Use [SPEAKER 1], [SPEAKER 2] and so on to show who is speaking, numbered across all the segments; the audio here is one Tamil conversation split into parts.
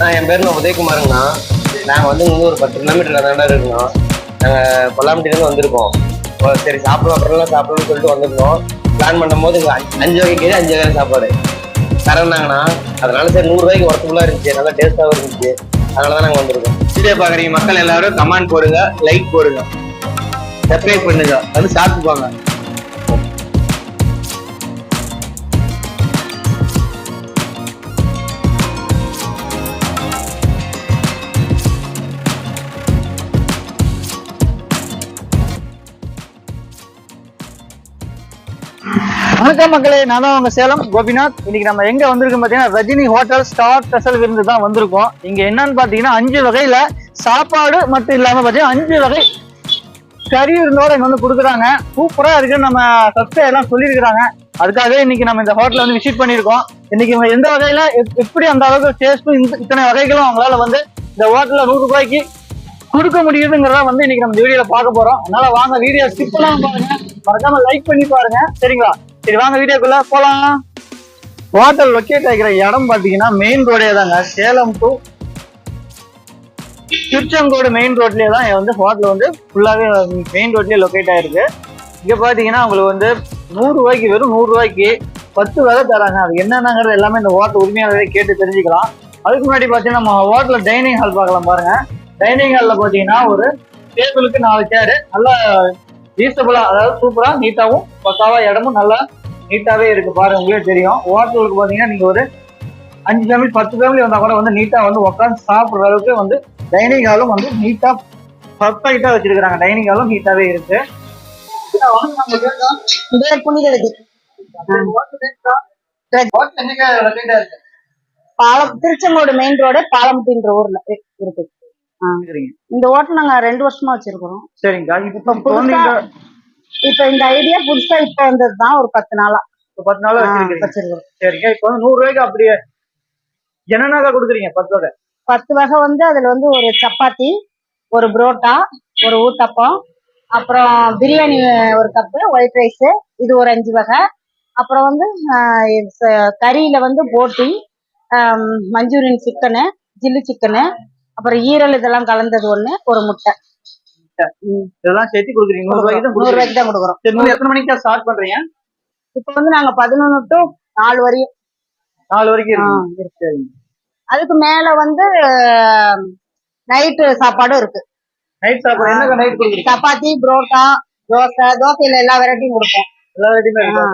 [SPEAKER 1] நான் என் பேர் நான் உதயகுமாருங்கண்ணா. நாங்கள் வந்து இங்கே ஒரு பத்து கிலோமீட்டர் தாண்டா இருக்கோம். நாங்கள் பொல்லாமட்டிலேருந்து வந்திருக்கோம். ஓ, சரி சாப்பிடுவோம் அப்புறம்லாம் சாப்பிடணும்னு சொல்லிட்டு வந்திருக்கோம் பிளான் பண்ணும்போது அஞ்சு- அஞ்சு வகை கேது அஞ்சு வகை சாப்பாடு. தரேன்னாங்கண்ணா. அதனால சரி நூறுரூவாய்க்கு ஒர்த்தபுளாக இருந்துச்சு. நல்லா டேஸ்ட்டாகவும் இருந்துச்சு. அதனால தான் நாங்கள் வந்திருக்கோம். வீடியோ பார்க்குறீங்க மக்கள் எல்லாரும் கமெண்ட் போடுங்க லைக் போடுங்க. சப்ஸ்கிரைப் பண்ணுங்க. வந்து சாப்பிட்டுப்பாங்க.
[SPEAKER 2] வணக்கம் மக்களே நான் தான் உங்க சேலம் கோபிநாத். இன்னைக்கு நம்ம எங்க வந்திருக்கோம் பாத்தீங்கன்னா ரஜினி ஹோட்டல் ஸ்டார் ஸ்பெஷல் விருந்து தான் வந்திருக்கோம். இங்க என்னன்னு பாத்தீங்கன்னா அஞ்சு வகையில சாப்பாடு மட்டும் இல்லாம பாத்தீங்கன்னா அஞ்சு வகை கறி விருந்தோட இங்க வந்து கொடுக்குறாங்க. சூப்பரா இருக்குன்னு நம்ம சப்ஸ்கிரைப் எல்லாம் சொல்லியிருக்கிறாங்க. அதுக்காகவே இன்னைக்கு நம்ம இந்த ஹோட்டல் வந்து விசிட் பண்ணியிருக்கோம். இன்னைக்கு இவங்க எந்த வகையில எப்- எப்படி அந்த அளவுக்கு டேஸ்ட்டும் இத்தனை வகைகளும் அவங்களால வந்து இந்த ஹோட்டல்ல நூறு ரூபாய்க்கு கொடுக்க முடியுதுங்கிறத வந்து இன்னைக்கு நம்ம வீடியோல பார்க்க போறோம். அதனால வாங்க வீடியோ ஸ்கிப் பண்ணாம பாருங்க. மறக்காம லைக் பண்ணி பாருங்க. சரிங்களா? சரி வாங்க வீடியோக்குள்ள போலாம். ஹோட்டல் லொக்கேட் ஆகிற இடம் பாத்தீங்கன்னா மெயின் ரோடே தாங்க. சேலம் டு திருச்செங்கோடு மெயின் ரோட்லயே தான் வந்து ஹோட்டல் வந்து ஃபுல்லாவே மெயின் ரோட்லயே லொக்கேட் ஆயிருக்கு. இங்க பாத்தீங்கன்னா உங்களுக்கு வந்து நூறு ரூபாய்க்கு வெறும் நூறு ரூபாய்க்கு பத்து வகை தராங்க. அது என்னென்னங்கிறது எல்லாமே இந்த ஹோட்டல் உரிமையாளரே கேட்டு தெரிஞ்சுக்கலாம். அதுக்கு முன்னாடி பார்த்தீங்கன்னா நம்ம ஹோட்டலில் டைனிங் ஹால் பார்க்கலாம் பாருங்க. டைனிங் ஹாலில் பார்த்தீங்கன்னா ஒரு டேபிளுக்கு நாலு சேரு நல்லா ரீசனபிளா அதாவது சூப்பரா நீட்டாவும் பக்காவா இடமும் நல்லா நீட்டாவே இருக்கு பாருங்க உங்களே தெரியும். ஹோட்டலுக்கு பாத்தீங்கன்னா நீங்க ஒரு அஞ்சு ஃபேமிலி பத்து ஃபேமிலி வந்தா கூட வந்து நீட்டா வந்து உட்காந்து சாப்பிடுற அளவுக்கு வந்து டைனிங் ஹாலும் வந்து நீட்டா பர்ஃபெக்டா வச்சிருக்காங்க டைனிங் ஹாலும் நீட்டாவே இருக்கு.
[SPEAKER 3] பாலம் திருச்செங்கோடு மெயின் ரோடு பாலம்பட்டின்ற ஊர்ல இரு- இருக்கு. இந்த ஹோட்டல் நாங்க ரெண்டு வருஷமா வச்சிருக்கிறோம்.
[SPEAKER 2] சரிங்கக்கா இப்ப
[SPEAKER 3] புதுசா
[SPEAKER 2] குழந்தைங்க
[SPEAKER 3] இப்ப இந்த ஐடியா புதுசா இப்ப வந்தது தான் ஒரு பத்து நாளா.
[SPEAKER 2] பத்து நாள்
[SPEAKER 3] வச்சிருக்கிறோம்.
[SPEAKER 2] சரிங்க. இப்ப வந்து நூறு ரூபாய்க்கு அப்படியே என்னென்னக்கா கொடுக்குறீங்க? பத்து வகை.
[SPEAKER 3] பத்து வகை வந்து அதுல வந்து ஒரு சப்பாத்தி ஒரு புரோட்டா ஒரு ஊத்தப்பம் அப்புறம் பிரியாணி ஒரு கப்பு ஒயிட் ரைஸ் இது ஒரு அஞ்சு வகை. அப்புறம் வந்து கறியில வந்து போட்டி மஞ்சூரியன் சிக்கனு சில்லி சிக்கனு அப்புறம் ஈரல் இதெல்லாம் கலந்தது ஒண்ணு ஒரு முட்டை.
[SPEAKER 2] இதெல்லாம் சேர்த்து கொடுக்குறீங்க நூறு ரூபாய்க்கு தான்
[SPEAKER 3] நூறு
[SPEAKER 2] கொடுக்குறீங்க.
[SPEAKER 3] ரூபாய்க்கு தான் கொடுக்குறோம்.
[SPEAKER 2] சரி நூறு எத்தனை மணிக்கு ஸ்டார்ட் பண்றீங்க?
[SPEAKER 3] இப்போ வந்து நாங்க பதினொன்னு டு நாலு வரையும்.
[SPEAKER 2] நாலு வரைக்கும். சரிங்க
[SPEAKER 3] அதுக்கு மேல வந்து நைட்டு சாப்பாடும் இருக்கு.
[SPEAKER 2] நைட் சாப்பாடு. என்ன நைட் கொடுக்குறீங்க?
[SPEAKER 3] சப்பாத்தி புரோட்டா தோசை தோசையில எல்லா வெரைட்டியும் கொடுப்போம்.
[SPEAKER 2] எல்லா ரெடியுமே
[SPEAKER 3] ஆ.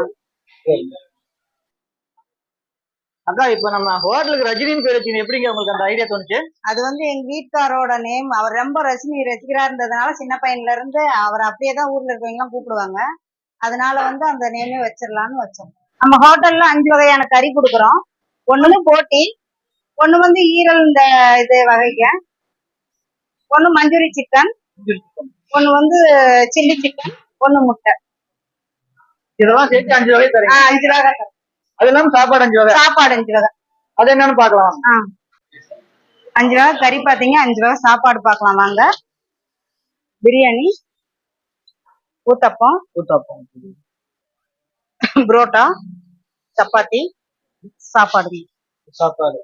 [SPEAKER 2] அக்கா இப்ப நம்ம ஹோட்டலுக்கு ரஜினின்னு பேர் வச்சீங்க எப்படிங்க உங்களுக்கு அந்த ஐடியா தோணுச்சு?
[SPEAKER 3] அது வந்து எங்க வீட்டுக்காரோட நேம் அவர் ரொம்ப ரஜினி ரசிகரா இருந்ததுனால சின்ன பையன்ல இருந்து அவர் அப்படியே தான் ஊர்ல இருக்கவங்க எல்லாம் கூப்பிடுவாங்க. அதனால வந்து அந்த நேமே வச்சிடலாம்னு வச்சோம். நம்ம ஹோட்டல்ல அஞ்சு வகையான கறி கொடுக்குறோம். ஒண்ணு போட்டி ஒண்ணு வந்து ஈரல் இந்த இது வகைங்க. ஒண்ணு மஞ்சூரி சிக்கன் ஒண்ணு வந்து சில்லி சிக்கன் ஒண்ணு முட்டை.
[SPEAKER 2] இதெல்லாம் சேர்த்து அஞ்சு வகை தரீங்க.
[SPEAKER 3] அஞ்சு வகை
[SPEAKER 2] அது இல்லாம சாப்பாடு அஞ்சு வகை.
[SPEAKER 3] சாப்பாடு அஞ்சு வகை.
[SPEAKER 2] அது என்னன்னு பாக்கலாம்
[SPEAKER 3] அஞ்சு வகை கறி பாத்தீங்க அஞ்சு வகை சாப்பாடு பார்க்கலாம் வாங்க. பிரியாணி ஊத்தப்பம்
[SPEAKER 2] ஊத்தாப்பம்.
[SPEAKER 3] புரோட்டா சப்பாத்தி சாப்பாடு.
[SPEAKER 2] சாப்பாடு.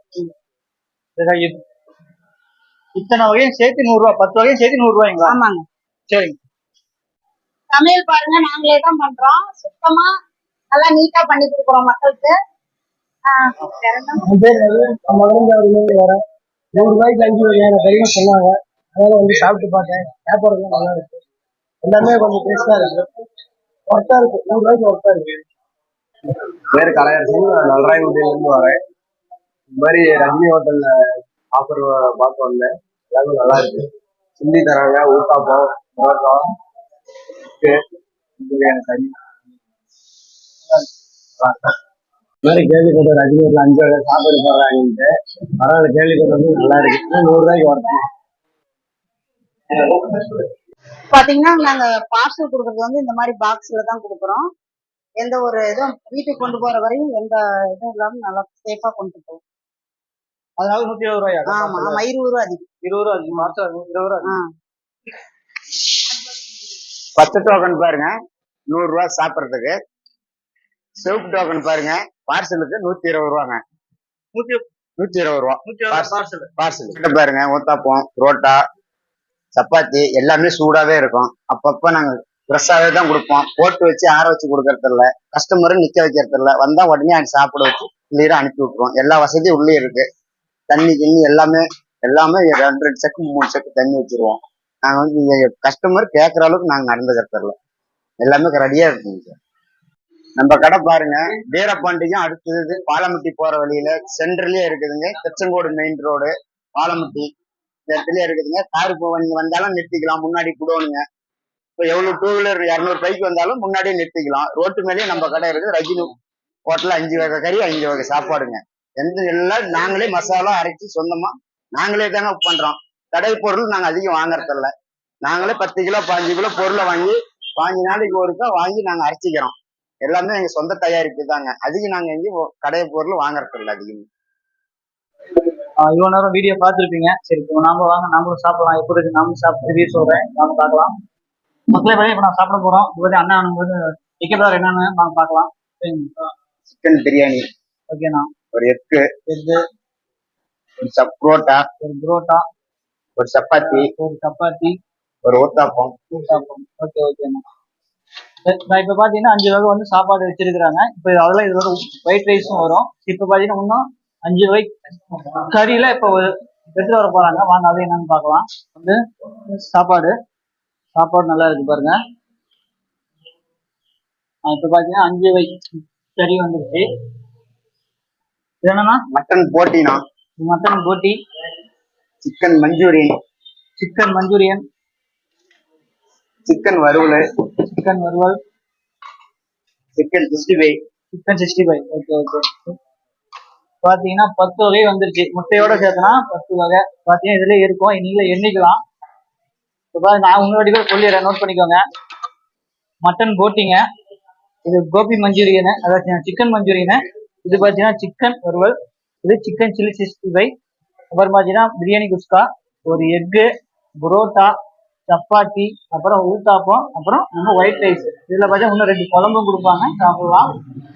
[SPEAKER 2] இதுதான் இது. இத்தனை வகையும் சேர்த்து நூறு ரூபாய் பத்து வகையும் சேர்த்து நூறு ரூபாய்ங்களா?
[SPEAKER 3] ஆமாங்க.
[SPEAKER 2] சரிங்க.
[SPEAKER 3] சமையல் பாருங்க நாங்களே தான் பண்றோம். சுத்தமா நல்லா நீட்டா பண்ணி கொடுக்குறோம் மக்களுக்கு. வேற
[SPEAKER 4] நூறு ரூபாய்க்கு அஞ்சு வகையான கறியும் சொன்னாங்க. அதனால வந்து சாப்பிட்டு பார்த்தேன். சாப்பாடுலாம் நல்லா இருக்கு. எல்லாமே கொஞ்சம் டேஸ்டா இருக்கு. ஒர்த்தா இருக்கு. நூறு ரூபாய்க்கு ஒர்த்தா இருக்கு.
[SPEAKER 1] பேர் கலையரசன் நான் நல்ராயகுடியிலேருந்து வரேன். இந்த மாதிரி ரஜினி ஹோட்டல்ல ஆஃபர் பார்த்து வந்தேன். எல்லாமே நல்லா இருக்கு. சிந்தி தராங்க ஊத்தாப்பம் பரோட்டா கறி.
[SPEAKER 4] இந்த மாதிரி கேள்விப்பட்ட ரஜினி ஹோட்டல் அஞ்சு வகை சாப்பாடு போடுறாங்கன்ட்டு பரவாயில்ல கேள்விப்பட்டது நல்லா இருக்கு. நூறு ரூபாய்க்கு ஒர்த்து
[SPEAKER 3] பாத்தீங்கன்னா நாங்க பார்சல் கொடுக்கறது வந்து இந்த மாதிரி பாக்ஸ்ல தான் கொடுக்குறோம். எந்த ஒரு இதுவும் வீட்டுக்கு கொண்டு போற வரையும் எந்த இதுவும் இல்லாம நல்லா சேஃபா கொண்டு போவோம்
[SPEAKER 2] அதனால நூத்தி இருபது ரூபாயா
[SPEAKER 3] ஆமா ஆமா இருபது ரூபா அதிகம்.
[SPEAKER 2] இருபது ரூபா அதிகம். மாசம் இருபது ரூபா.
[SPEAKER 5] பத்து டோக்கன் பாருங்க. நூறு ரூபா சாப்பிட்றதுக்கு. சிவப்பு டோக்கன் பாருங்க. பார்சலுக்கு நூத்தி இருபது ரூபாங்க.
[SPEAKER 2] நூத்தி
[SPEAKER 5] இருபது. ரூபா.
[SPEAKER 2] பார்சல்
[SPEAKER 5] பார்சல் கிட்ட பாருங்க ஊத்தாப்பம் புரோட்டா சப்பாத்தி எல்லாமே சூடாவே இருக்கும். அப்பப்ப நாங்க ஃப்ரெஷ்ஷாவே தான் கொடுப்போம். போட்டு வச்சு ஆற வச்சு கொடுக்கறது இல்ல. கஸ்டமரும் நிக்க வைக்கிறது இல்ல. வந்தா உடனே அங்க சாப்பிட வச்சு கிளியரா அனுப்பி விட்டுருவோம். எல்லா வசதியும் உள்ளே இருக்கு. தண்ணி கிண்ணி எல்லாமே எல்லாமே ரெண்டு ரெண்டு செக்கு மூணு செக்கு தண்ணி வச்சிருவோம். நாங்க வந்து நீங்க கஸ்டமர் கேட்கற அளவுக்கு நாங்க நடந்துக்கிறது இல்ல. எல்லாமே ரெடியா இருக்குங்க சார். நம்ம கடை பாருங்க. வீரப்பாண்டியும் அடுத்தது பாலமுட்டி போற வழியில சென்டர்லயே இருக்குதுங்க. Tiruchengode main road Palamutti. இந்த இடத்துலயே இருக்குதுங்க. கார் நீங்க வந்தாலும் நிறுத்திக்கலாம். முன்னாடி குடோனுங்க. இப்போ எவ்வளவு டூ வீலர் இரநூறு பைக் வந்தாலும் முன்னாடியே நிறுத்திக்கலாம். ரோட்டு மேலேயே நம்ம கடை இருக்குது. ரஜினி ஹோட்டல்ல அஞ்சு வகை கறி அஞ்சு வகை சாப்பாடுங்க. எந்த எல்லாம் நாங்களே மசாலா அரைச்சி சொந்தமா நாங்களே தாங்க பண்றோம். கடை பொருள் நாங்க அதிகம் வாங்குறதில்ல. நாங்களே பத்து கிலோ பாஞ்சு கிலோ பொருளை வாங்கி பாஞ்சு நாளைக்கு ஒருக்கா வாங்கி நாங்க அரைச்சிக்கிறோம். எல்லாமே எங்க சொந்த தயாரிப்பு தாங்க. அதிகம் நாங்க எங்கேயும் கடை பொருள் வாங்குறது இல்ல அதிகம்.
[SPEAKER 2] இவ்வளவு நேரம் வீடியோ பார்த்துருப்பீங்க. சரி இப்போ நாம வாங்க நாமளும் சாப்பிடலாம். எப்படி இருக்கு? நாமளும் சாப்பிட்டு ரிவ்யூ சொல்றேன். நாம பார்க்கலாம். மக்களே பழைய இப்போ நான் சாப்பிட போறோம். இப்போ வந்து அண்ணா வந்து டிக்கெட் என்னன்னு நாம பார்க்கலாம்.
[SPEAKER 5] சிக்கன் பிரியாணி
[SPEAKER 2] ஓகேண்ணா
[SPEAKER 5] ஒரு எக்கு.
[SPEAKER 2] எக்கு.
[SPEAKER 5] ஒரு சப் புரோட்டா.
[SPEAKER 2] ஒரு புரோட்டா.
[SPEAKER 5] ஒரு சப்பாத்தி.
[SPEAKER 2] ஒரு சப்பாத்தி.
[SPEAKER 5] ஒரு ஊத்தாப்பம்.
[SPEAKER 2] ஊத்தாப்பம். ஓகே ஓகேண்ணா நான் இப்போ பார்த்தீங்கன்னா அஞ்சு வகை வந்து சாப்பாடு வச்சிருக்கிறாங்க. இப்போ அதெல்லாம் இதோட ஒயிட் ரைஸும் வரும். இப்போ பார்த்தீங்கன்னா இன்னும் அஞ்சு வகை கறியில இப்போ எடுத்து வர போறாங்க. வாங்க அது என்னன்னு பார்க்கலாம். வந்து சாப்பாடு. சாப்பாடு நல்லா இருக்கு பாருங்க. இப்போ பார்த்தீங்கன்னா அஞ்சு வகை கறி வந்துருச்சு. இது என்னன்னா
[SPEAKER 5] மட்டன் போட்டினா
[SPEAKER 2] மட்டன் போட்டி.
[SPEAKER 5] Chicken Manchurian.
[SPEAKER 2] Chicken Manchurian.
[SPEAKER 5] Chicken வறுவல்.
[SPEAKER 2] சிக்கன் வறுவல்
[SPEAKER 5] chicken sixty five
[SPEAKER 2] chicken sixty five okay okay பார்த்தீங்கன்னா பத்து வகை வந்துருச்சு. முட்டையோட சேர்த்தனா பத்து வகை. பார்த்தீங்கன்னா இதுல இருக்கும். நீங்களே எண்ணிக்கலாம். இப்போ நான் முன்னாடி கூட சொல்லிடுறேன். நோட் பண்ணிக்கோங்க. மட்டன் போட்டிங்க இது கோபி மஞ்சூரியனு. அதாவது சிக்கன் மஞ்சூரியனு. இது பார்த்தீங்கன்னா சிக்கன் வறுவல். இது சிக்கன் சில்லி சிக்ஸ்டி ஃபைவ் அப்புறம் பார்த்தீங்கன்னா பிரியாணி குஸ்கா. ஒரு எக்கு புரோட்டா சப்பாத்தி அப்புறம் ஊத்தாப்பம் அப்புறம் நம்ம ஒயிட் ரைஸ் இதுல பார்த்தா இன்னும் ரெண்டு குழம்பும் கொடுப்பாங்க. சாப்பிடலாம்.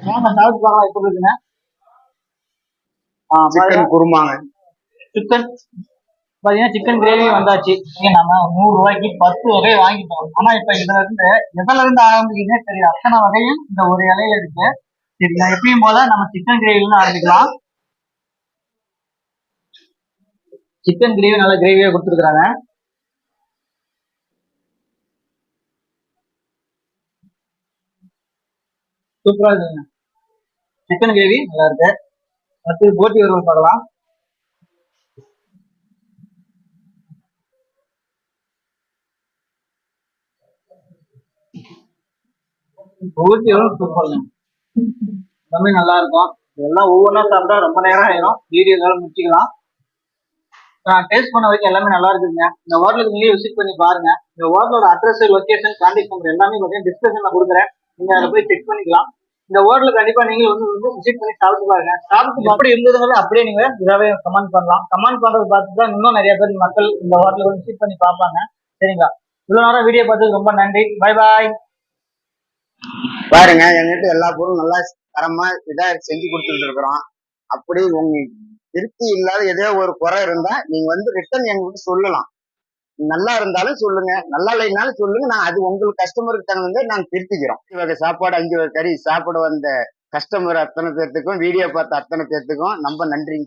[SPEAKER 2] வாங்க சாப்பிட்டு பார்க்கலாம் எப்படி இருக்குங்க
[SPEAKER 5] சிக்கன் குருமாங்க.
[SPEAKER 2] சிக்கன் பாத்தீங்கன்னா சிக்கன் கிரேவி வந்தாச்சு. நம்ம நூறு ரூபாய்க்கு பத்து வகை வாங்கிட்டோம். ஆனா இப்ப இதுல இருந்து எதுல இருந்து ஆரம்பிக்குதுன்னே தெரியல. அத்தனை வகையும் இந்த ஒரு இலையில இருக்கு. சரி நான் எப்பயும் போல நம்ம சிக்கன் கிரேவில ஆரம்பிக்கலாம். சிக்கன் கிரேவி நல்ல கிரேவியா கொடுத்துருக்காங்க சூப்பரா இருக்குங்க சிக்கன் கிரேவி நல்லா இருக்கு அடுத்து போட்டி வருவோம் பார்க்கலாம். போட்டி வரும் சூப்பருங்க. எல்லாமே நல்லா இருக்கும் எல்லாம் ஒவ்வொன்றா சாப்பிட்டா ரொம்ப நேரம் ஆயிரும். வீடியோ எல்லாம் முடிச்சுக்கலாம். நான் டேஸ்ட் பண்ண வரைக்கும் எல்லாமே நல்லா இருக்குங்க இந்த ஹோட்டலுக்கு நீங்களே விசிட் பண்ணி பாருங்க. இந்த ஹோட்டலோட அட்ரஸ் லொக்கேஷன் கான்டாக்ட் நம்பர் எல்லாமே பார்த்தீங்கன்னா டிஸ்கிரிப்ஷன்ல கொடுக்குறேன். நீங்க அதை போய் செக் பண்ணிக்கலாம். இந்த ஹோட்டலுக்கு கண்டிப்பா நீங்க வந்து வந்து விசிட் பண்ணி சாப்பிட்டு பாருங்க. சாப்பிட்டு எப்படி இருந்ததுங்கிறது அப்படியே நீங்க இதாவே கமெண்ட் பண்ணலாம். கமெண்ட் பண்றது பார்த்து தான் இன்னும் நிறைய பேர் மக்கள் இந்த ஹோட்டலுக்கு வந்து விசிட் பண்ணி பார்ப்பாங்க. சரிங்களா? இவ்வளவு நேரம் வீடியோ பார்த்ததுக்கு ரொம்ப நன்றி. பை பாய்
[SPEAKER 5] பாருங்க எங்கிட்ட எல்லா பொருளும் நல்லா தரமா இதா செஞ்சு கொடுத்துட்டு இருக்கிறோம். அப்படி உங்க திருப்தி இல்லாத ஏதோ ஒரு குறை இருந்தா நீங்க வந்து ரிட்டர்ன் எங்ககிட்ட சொல்லலாம். நல்லா இருந்தாலும் சொல்லுங்க. நல்லா இல்லைனாலும் சொல்லுங்க. நான் அது உங்களுக்கு கஸ்டமருக்கு தகுந்த நாங்க திருத்திக்கிறோம். வகை சாப்பாடு அஞ்சு வகை கறி. சாப்பிட வந்த கஸ்டமர் அத்தனை பேர்த்துக்கும் வீடியோ பார்த்த அத்தனை பேர்த்துக்கும் ரொம்ப நன்றி